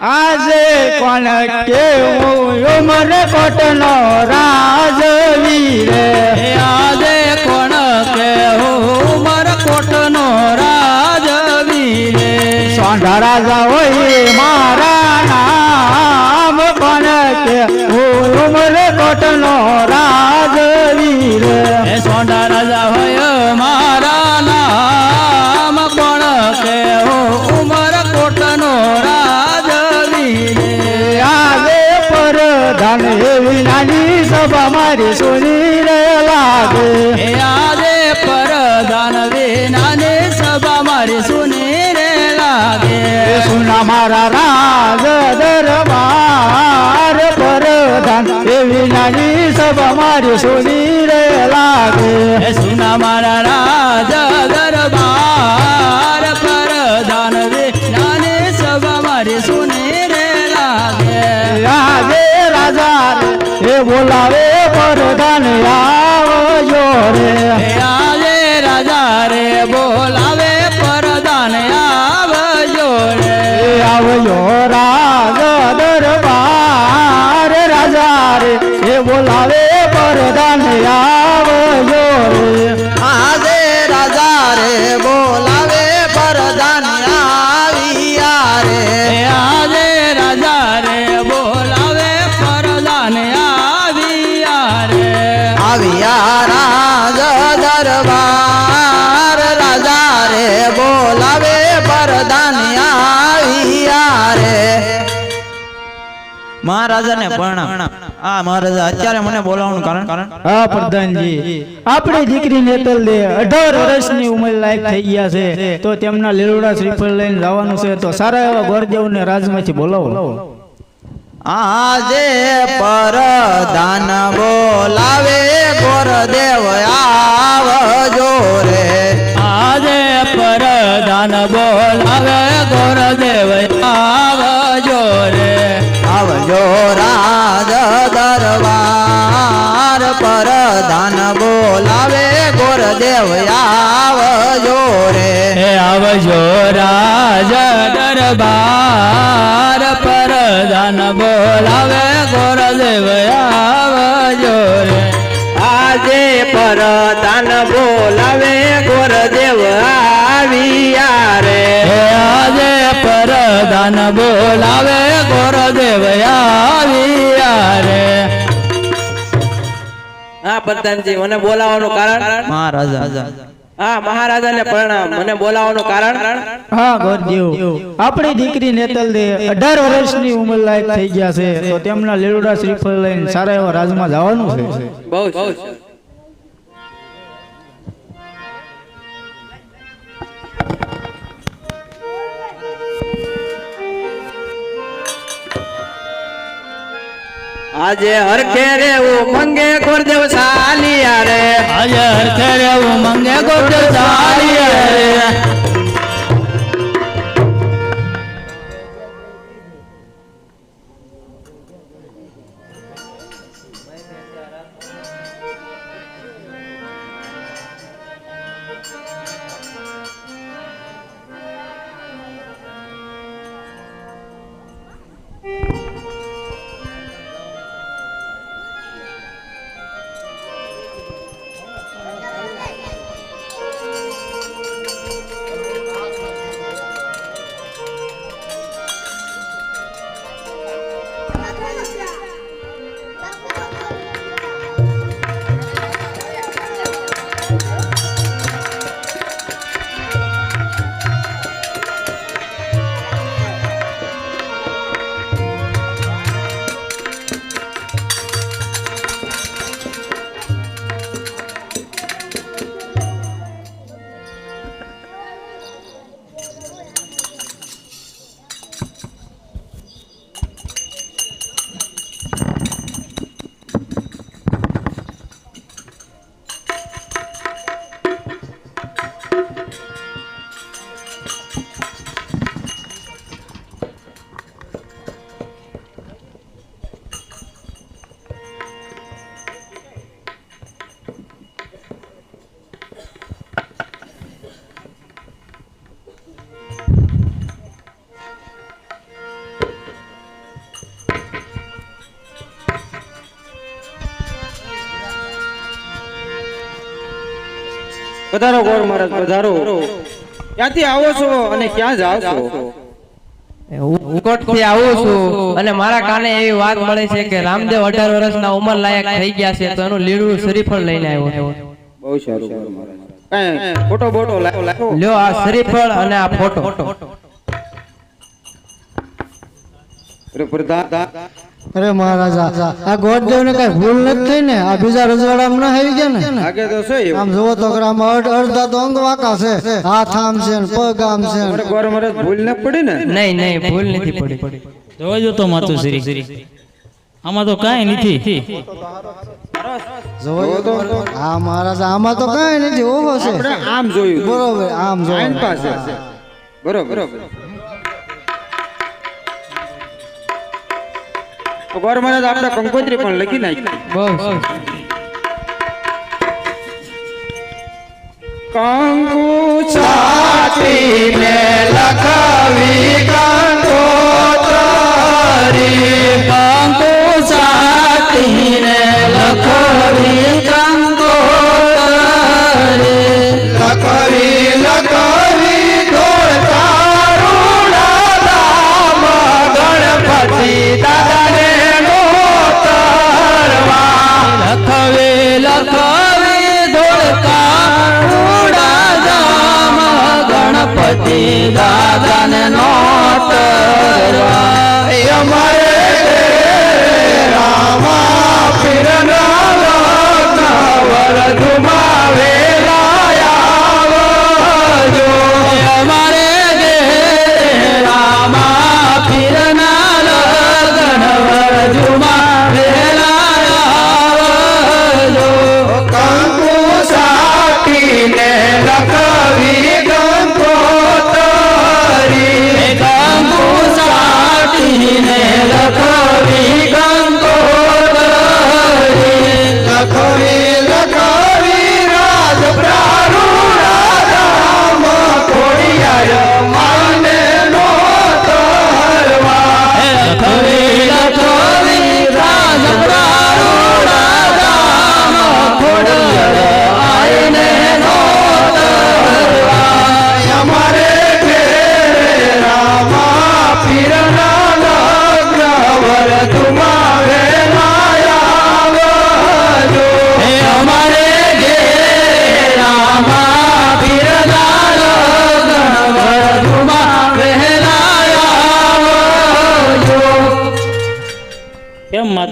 આજે કોણ કેવું? ઉમર કોટનો રાજવીર આજે કોણ કેવું? મરકોટનો રાજવીરે સોંઢા રાજા હે આજે પરધાન વિનાની સભા મારી સુની રે લાગે. સુના મારા રાજ દરબાર પરધાન એ વિનાની નાની સભા મારી સુની રે લાગે. સુના મારા રાજ દરબાર પરધાન વિનાની સભા મારી સુની રે લાગે. આજે રાજા રે એ બોલાવે પરધાન આવજો રે મહારાજાને પ્રણામ આ મહારાજા અત્યારે મને બોલાવવાનું કારણ? કારણ હા પ્રધાનજી. આપણી દીકરી નેતલ દે અઢાર વર્ષની ઉંમર લાયક થઈ ગયા છે. તો તેમના લીલોડા શ્રીફળ લઈને જવાનું છે. તો સારા એવા ગોરદેવને રાજમાંથી બોલાવો. આજે પરધાન બોલાવે ગોરદેવ આવજો રે. આજે પરદાન બોલાવે ગોરદેવ આવજો રાજ દરબાર પરધાન બોલાવે ગોરદેવ આવજો રે. આવજો રાજ દરબાર પરદાન બોલાવે ગોરદેવ આવજો રે. આજે પરધાન બોલાવે ગોરદેવ આવ્યા પરદાન બોલાવે ગોરદેવ આવ્યા રે હા પ્રધાનજી મને બોલાવવાનું કારણ? મહારાજા. હા મહારાજાને પ્રણામ. મને બોલાવવાનું કારણ? હા ગોરદેવ. આપણી દીકરી નેતલ દે અઢાર વર્ષની ઉંમર લાયક થઈ ગયા છે તો તેમના લીલુડા શ્રીફળ લઈને સારા એવા રાજમાં જવાનું છે. બહુ આજે હરખે રે મંગે ગોરદેવ સાલિયા રે. આજે હરખે રેવું મંગે ગોરદેવ સાલિયા રે. પધારો ગોર મહારાજ પધારો. ક્યાંથી આવો છો અને ક્યાં જાઓ છો? થી આવું છું અને મારા કાને એવી વાત મળે છે કે રામદેવ અઢાર વર્ષના ઉંમર લાયક થઈ ગયા છે તો એનું લીલું શ્રીફળ લઈને આવ્યો બહુ સારું મહારાજ. ફોટો બોટો લાવો લાવો લ્યો આ શ્રીફળ અને આ ફોટો. પ્રધાન અરે મહારાજા આ ગોડદેવ ને કઈ ભૂલ નથી થઈ ને? આ બીજા રજવાડામાં ના આવી ગયા ને? આગે તો છે આમ જોવો તો આમ અડ- અડધા તો અંગ વાંકા છે. હાથ આમ છે ને પગ આમ છે ગોર ભૂલ ન પડી ને? નહીં નહીં ભૂલ નથી પડી. જોવા જો તો માતુશ્રી આમાં તો કાંઈ નથી. જોવો તો હા મહારાજા આમાં તો કઈ નથી. ઓહો છે. આમ જોયું. બરોબર આમ જોયું. પાસે બરોબર. તો ગોર મહારાજ આપણે કંકોત્રી પણ લખી નાખી. કંકુ છાતી ને લખાવી કંકોત્રી. કંકુ સાટીને લખવી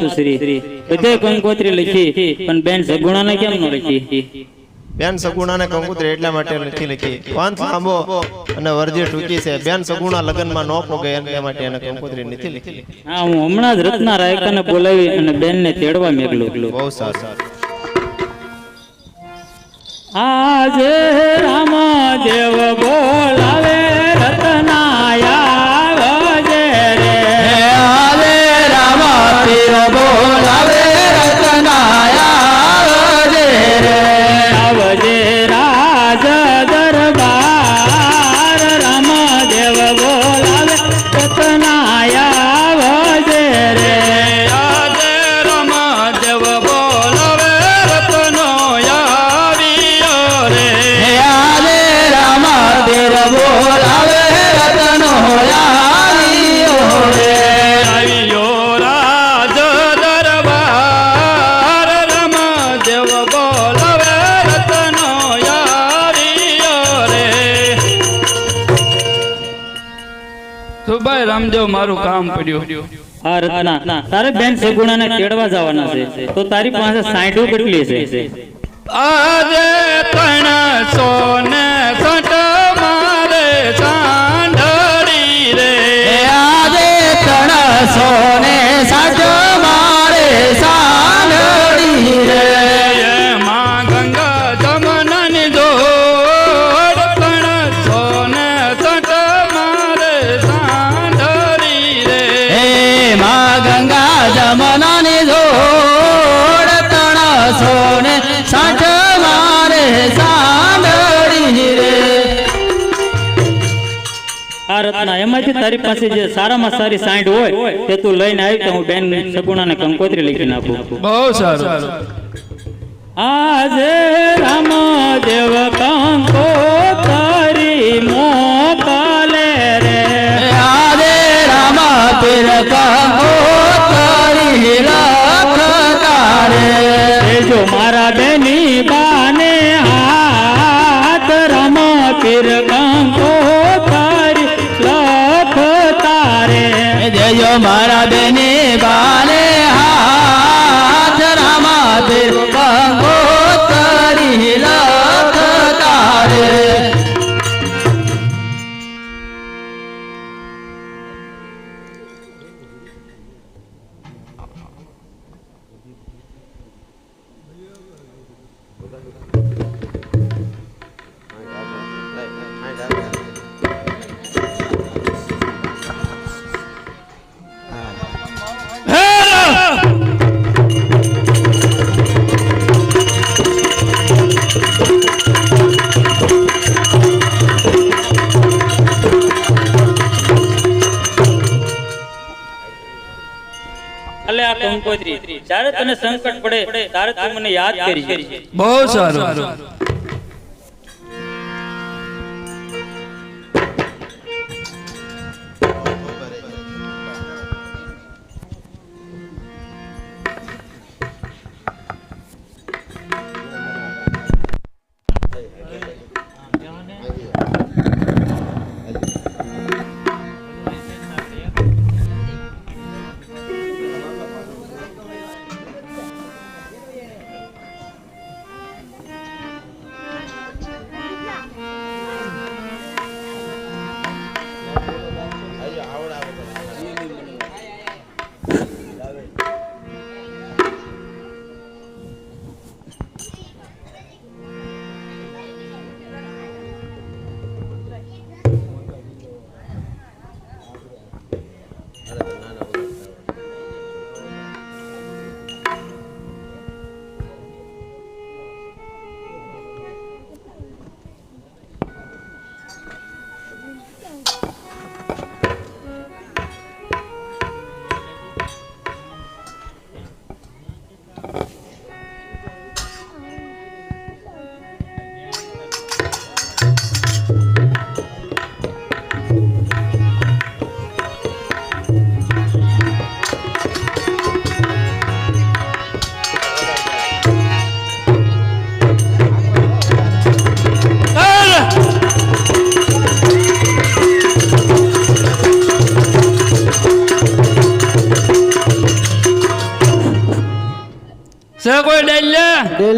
કેમ માતુશ્રી બધે કંકોત્રી લખી પણ બેન સગુણાને કેમ ન લખી? બેન સગુણાને કંકુત્રી એટલા માટે નથી લખી. પંથ લાંબો અને વરજી ટૂંકી છે. બેન સગુણા લગ્નમાં ન પોગે એટલા માટે એને કંકુત્રી નથી લખી. હા હું હમણાં જ રત્ના રાયકાને બોલાવી અને બેનને તેડવા મેગલો બહુ સારું. આજે રામદેવ બોલાવે રતનાયા. પીર મારું કામ પડ્યું. આ રત્ના તારે બેન સગુણાને કેળવા જવાના છે. તો તારી પાસે સાઈઠો કેટલી છે? આજે પણ સોને સઠ મારે સાંઢળી રે. આજે પણ સોને સાઠ મારે સાંભળી તારી પાસે જે સારામાં સારી સાઈડ હોય તે તું લઈને આવી તો હું બેન સગુણાને કંકોત્રી લખી નાખું. બહુ સારું. આજે રામદેવ કંકો તારી મોકલે રે. આજે રામ તારી લખ તારે જો મારા બેની બાને যাবে જ્યારે તને સંકટ પડે ત્યારે તું મને યાદ કરી. બહુ સારું.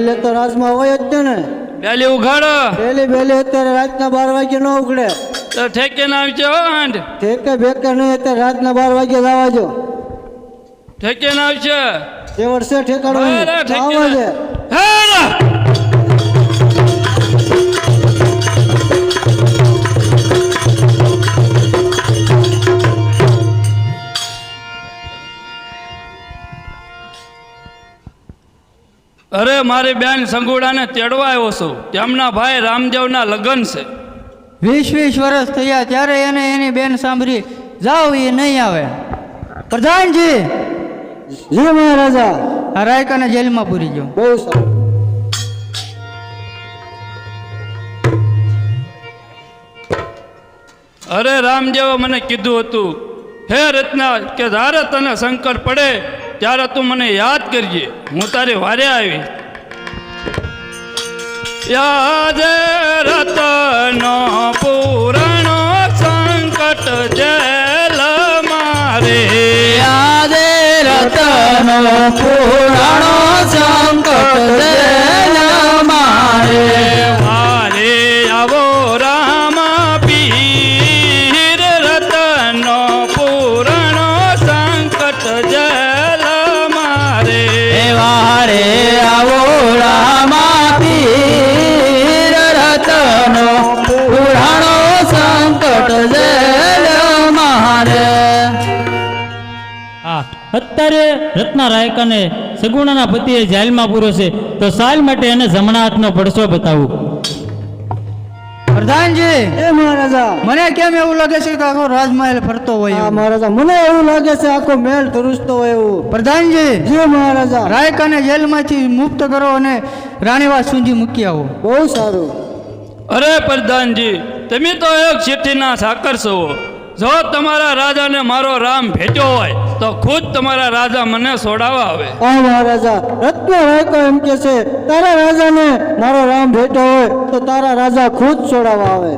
ડાલ્યા તો રાજમાં હોય જ છે ને પેલી ઉઘાડો. ડેલી બેલી અત્યારે રાતના બાર વાગે ન ઉઘડે. તો ઠેકે ના આવજો હાંડ. ઠેકે ભેકે નહીં અત્યારે રાતના બાર વાગે લાવાજો ઠેકે ના આવશે જે વર્ષે ઠેકાડો અરે, ઠેકે આવા છે અરે મારી બેન સંગુડાને તેડવા આવ્યો છું. તેમના ભાઈ રામદેવના લગ્ન છે. વીસ વીસ વર્ષ થયા ત્યારે એને એની બેન સાંભળી જાઓ એ નહીં આવે. પ્રધાનજી! જી મહારાજા. આ રાયકાને જેલમાં પૂરી ગયો. બહુ સારું. અરે રામદેવે મને કીધું હતું હે રત્ના કે ધારે તને સંકટ પડે ત્યારે તું મને યાદ કરજે. હું તારે વારે આવી યાદ રતનો પૂરણો સંકટ જેલ મારે. યાદ રતનો પુરાણો રત્ના રાયકાને સગુણાના પતિએ જેલમાં પૂરો છે તો સાલ માટે એને જમણા હાથનો પડસો બતાવું. પ્રધાનજી એ મહારાજા. મને કેમ એવું લાગે છે કે આખો રાજમહેલ ફરતો હોય મહારાજા મને એવું લાગે છે આખો મહેલ ધરુસતો હોય એવું. પ્રધાનજી જે મહારાજા. રાયકાને જેલમાંથી મુક્ત કરો અને રાણીવાસ સુધી મૂકી આવો. બહુ સારું. અરે પ્રધાનજી તમે તો એક ચિઠ્ઠીના સાકર છો. જો તમારા રાજાને મારો રામ ભેટ્યો હોય, તો ખુદ તમારા રાજા મને છોડાવવા આવે. આ મહારાજા રત્ન રાયકો એમ કે છે, તારા રાજાને મારો રામ ભેટો હોય, તો તારા રાજા ખુદ છોડાવવા આવે.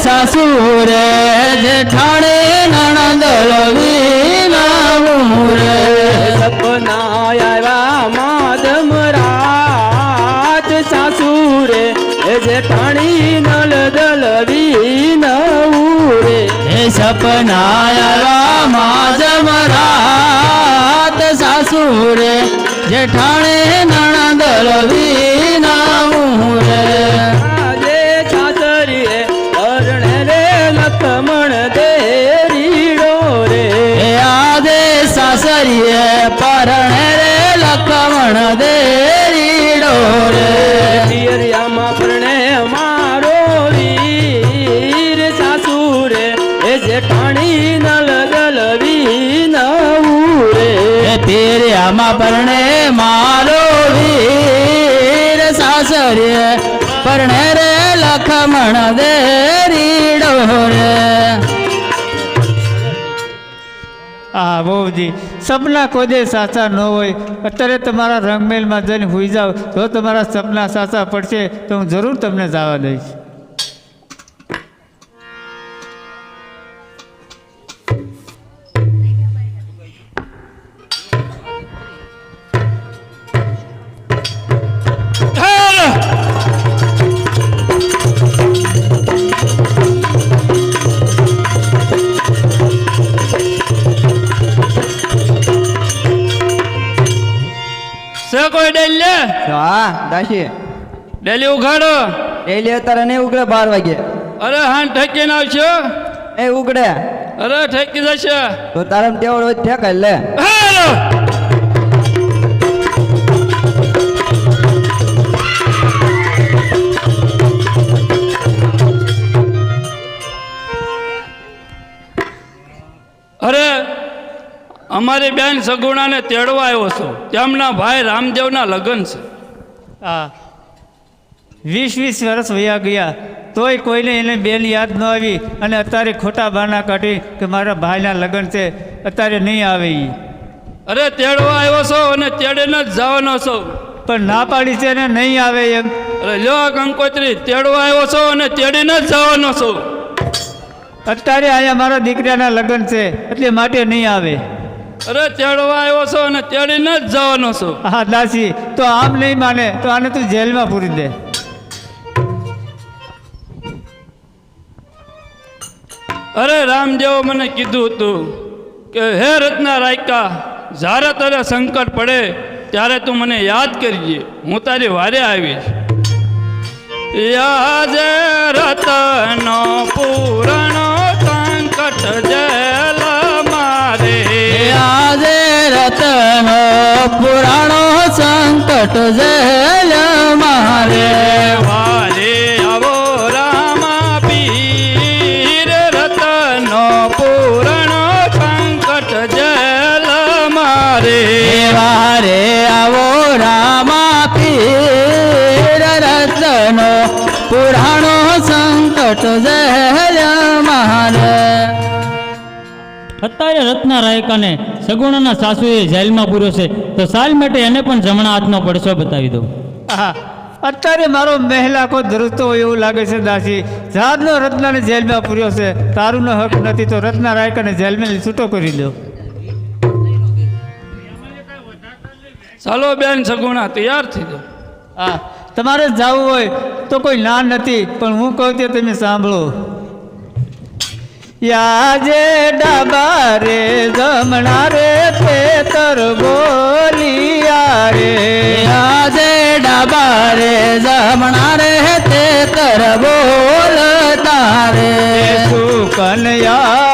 આજે સાસુ રે જેઠાણે નણંદ લવી નામુરે સપના આવ્યા માધમ રાત સાસુરે જેઠાણી નલ દલવી નવું રે હે સપના આવ્યા માજમ રાત સાસુરે જેઠાણે નણંદ લવી રે હા બહુજી સપના કોદે સાચા ન હોય. અત્યારે તમારા રંગમેલમાં જઈને હોઈ જાઓ. જો તમારા સપના સાચા પડશે તો હું જરૂર તમને જવા દઈશ. કોઈ ડેલી હા દાશી ડેલી ઉઘાડો. ડેલી અત્યારે નહીં ઉઘડે બાર વાગે. અરે હા ઠેકીને આવશો એ ઉઘડે. અરે ઠેકી જશે. તો તારા તેવડ ઠેકાય લે. હાલો. અમારી બેન સગુણાને તેડવા આવ્યો છું. તેમના ભાઈ રામદેવના લગ્ન છે. હા વીસ વીસ વર્ષ વયા ગયા. તોય કોઈને એને બેન યાદ ન આવી અને અત્યારે ખોટા બાના કાઢી કે મારા ભાઈના લગ્ન છે અત્યારે નહીં આવે એ અરે તેડવા આવ્યો છો અને તેડીને જ જવાનો છો. પણ ના પાડી છે ને નહીં આવે એમ. અરે લો કંકોત્રી તેડવા આવ્યો છો અને તેડીને જ જવાનો છો. અત્યારે અહીંયા મારા દીકરાના લગ્ન છે એટલે માટે નહીં આવે. અરે તેડવા આવ્યો છો અને તેડીને જ જવાનો છો. હા દાસી તો આમ નહીં માને તો આને તું જેલમાં પૂરી દે. અરે રામદેવ મને કીધું હતું કે હે રત્ના રાયકા જ્યારે તારે સંકટ પડે ત્યારે તું મને યાદ કરજે. હું તારી વારે આવીશ. યાદ રતનો પૂરણો સંકટ મારે ગયા જે રતન પુરાણો સંકટ જેલ મારે. વાલે આવો રામા પીર રતનો પુરાણો સંકટ જેલ મારે. વારે આવો રામા પીર રતનો પુરાણો સંકટ જેલ મારે. અત્યારે રત્ના રાયકાને સગુણાના સાસુએ જેલમાં પૂર્યો છે. તો સાલ માટે એને પણ જમણા હાથનો પડછો બતાવી દો અત્યારે મારો મહેલ આખો ધ્રુજતો હોય એવું લાગે છે દાસી. જાતનો રત્નાને જેલમાં પૂર્યો છે. તારુંનો હક નથી તો રત્ના રાયકાને જેલમાં છૂટો કરી દો ચાલો બેન સગુણા તૈયાર થઈ જાઓ. હા તમારે જવું હોય તો કોઈ ના નથી પણ હું કહું તે તમે સાંભળો. યાજે ડાબા રે જમણા રે પેતર બોલિયા રે. યાજે ડાબા રે જમણા રે તે કર બોલતા રે. કનૈયા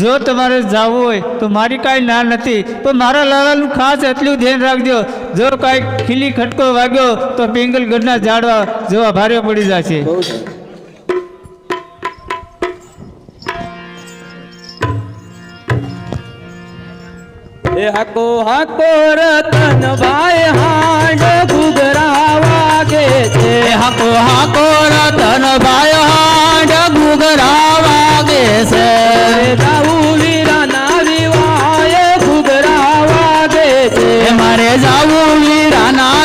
જો તમારે જવું હોય તો મારી કાંઈ ના નથી, પણ મારા લાલાનું ખાસ એટલું ધ્યાન રાખજો. જો કાંઈ ખીલી ખટકો વાગ્યો તો પિંગલગઢના ઝાડવા જોવા ભારે પડી જશે. હાકો હાકો રતન ભાઈ હાંડ ઘુઘરા વાગે છે હાકો હાકો રતન ભાઈ હાડ ઘૂઘરા વાગે છે જાવું વીરાના વિવાહે ઘૂઘરા વાગે છે મારે જાવું વીરાના